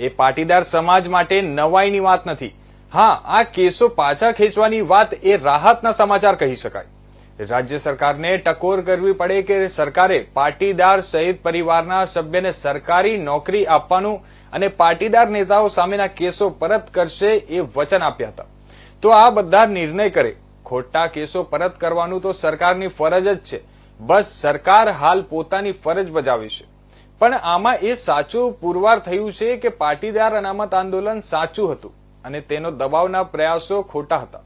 એ પાટીદાર સમાજ માટે નવાઈની વાત નથી. હા, આ કેસો પાછા ખેંચવાની વાત એ રાહતના સમાચાર કહી શકાય. રાજ્ય સરકારને ટકોર કરવી પડે કે સરકારે પાટીદાર સહિત પરિવારના સભ્યને સરકારી નોકરી આપવાનું અને પાટીદાર નેતાઓ સામેના કેસો પરત કરશે એ વચન આપ્યા હતા. તો આ બધા નિર્ણય કરે. ખોટા કેસો પરત કરવાનું તો સરકારની ફરજ જ છે. બસ સરકાર હાલ પોતાની ફરજ બજાવે છે. પણ આમાં એ સાચું પુરવાર થયું છે કે પાટીદાર અનામત આંદોલન સાચું હતું અને તેનો દબાવના પ્રયાસો ખોટા હતા.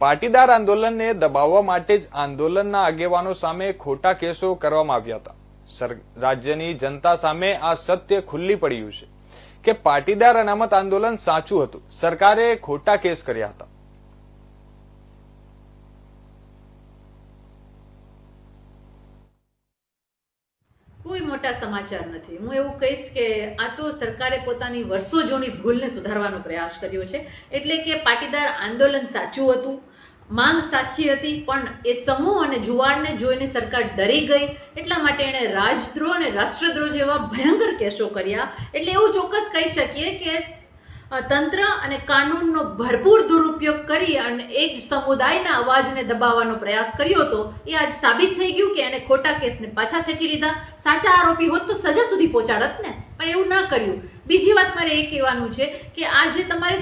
પાટીદાર આંદોલનને દબાવવા માટે જ આંદોલનના આગેવાનો સામે ખોટા કેસો કરવામાં આવ્યા હતા. રાજ્યની જનતા સામે આ સત્ય ખુલ્લી પડ્યું છે કે પાટીદાર અનામત આંદોલન સાચું હતું. સરકારે ખોટા કેસ કર્યા હતા કોઈ મોટા સમાચાર નથી. હું એવું કહીશ કે આ તો સરકારે પોતાની વર્ષો જૂની ભૂલને સુધારવાનો પ્રયાસ કર્યો છે. એટલે કે પાટીદાર આંદોલન સાચું હતું, માંગ સાચી હતી, પણ એ સમૂહ અને જુવાળને જોઈને સરકાર ડરી ગઈ. એટલા માટે એણે રાજદ્રોહ અને રાષ્ટ્રદ્રોહ જેવા ભયંકર કેસો કર્યા. એટલે એવું ચોક્કસ કહી શકીએ કે તંત્ર અને કાનૂનનો ભરપૂર દુરુપયોગ કરી અને એક સમુદાયના અવાજને દબાવવાનો પ્રયાસ કર્યો હતો, એ આજ સાબિત થઈ ગયું કે એને ખોટા કેસને પાછા ખેંચી લીધા. સાચા આરોપી હોત તો સજા સુધી પહોંચાડત ને, પણ એવું ના કર્યું. બીજી વાત મારે એ કહેવાનું છે કે આ જે તમારે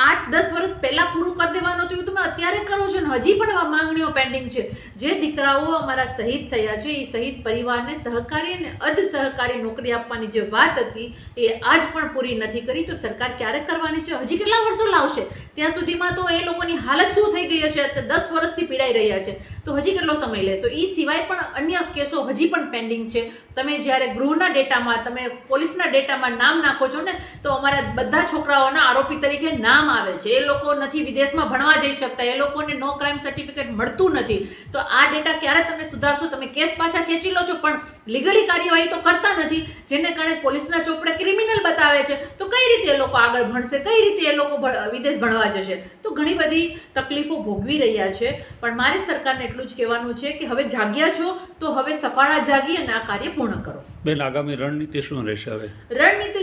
આઠ, દસ વર્ષ પહેલા પૂરું કરી દેવાનું હતું તમે અત્યારે કરો છો ને? હજી પણ માંગણીઓ પેન્ડિંગ છે. જે દીકરાઓ અમારા શહીદ થયા છે, એ શહીદ પરિવારને સહકારી અને અધ સહકારી નોકરી આપવાની જે વાત હતી, એ આજ પણ પૂરી નથી કરી. તો સરકાર ક્યારે કરવાની છે? હજી કેટલા વર્ષો લાવશે? ત્યાં સુધીમાં તો એ લોકોની હાલત શું થઈ ગઈ હશે? દસ વર્ષથી પીડાઈ રહ્યા છે. તો હજી કેટલો સમય લેશો? એ સિવાય પણ અન્ય કેસો હજી પણ પેન્ડિંગ છે. તમે જ્યારે ગૃહના ડેટામાં, તમે પોલીસના ડેટામાં નામ નાખો છો ને તો અમારા બધા છોકરાઓના આરોપી તરીકે નામ આવે છે. એ લોકો નથી વિદેશમાં ભણવા જઈ શકતા. એ લોકોને નો ક્રાઇમ સર્ટિફિકેટ મળતું નથી. તો આ ડેટા ક્યારે તમે સુધારશો? તમે કેસ પાછા ખેંચી લો છો પણ લીગલી કાર્યવાહી તો કરતા નથી. જેને કારણે પોલીસના ચોપડે ક્રિમિનલ બતાવે છે. તો કઈ રીતે એ લોકો આગળ ભણશે? કઈ રીતે એ લોકો વિદેશ ભણવા જશે? તો ઘણી બધી તકલીફો ભોગવી રહ્યા છે. પણ મારી સરકારને એટલું જ કહેવાનું છે કે હવે જાગ્યા છો તો હવે સફાળા જાગી અને આ કાર્ય પૂર્ણ કરો. બેન આગામી રણનીતિ શું રહેશે હવે?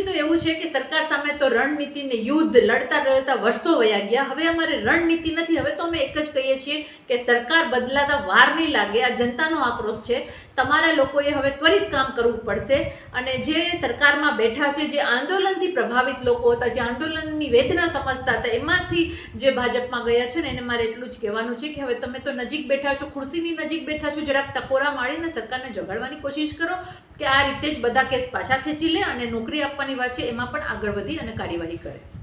રણનીતિ તો એવું છે કે સરકાર સામે તો રણનીતિ ને યુદ્ધ લડતા લડતા વર્ષો વયા ગયા. હવે અમારે રણનીતિ નથી. હવે તો અમે એક જ કહીએ છીએ કે સરકાર બદલાતા વાર નહીં લાગે. આ જનતાનો આક્રોશ છે. તમારા લોકોએ હવે ત્વરિત કામ કરવું પડશે. અને જે સરકારમાં બેઠા છે, જે આંદોલનથી પ્રભાવિત લોકો હતા, જે આંદોલનની વેદના સમજતા હતા, એમાંથી જે ભાજપમાં ગયા છે ને, એને મારે એટલું જ કહેવાનું છે કે હવે તમે તો નજીક બેઠા છો, ખુરશીની નજીક બેઠા છો, જરાક ટકોરા મારીને સરકારને જગાડવાની કોશિશ કરો કે આ રીતે જ બધા કેસ પાછા ખેંચી લે અને નોકરી આપવાની વાત છે, એમાં પણ આગળ વધી અને કાર્યવાહી કરે.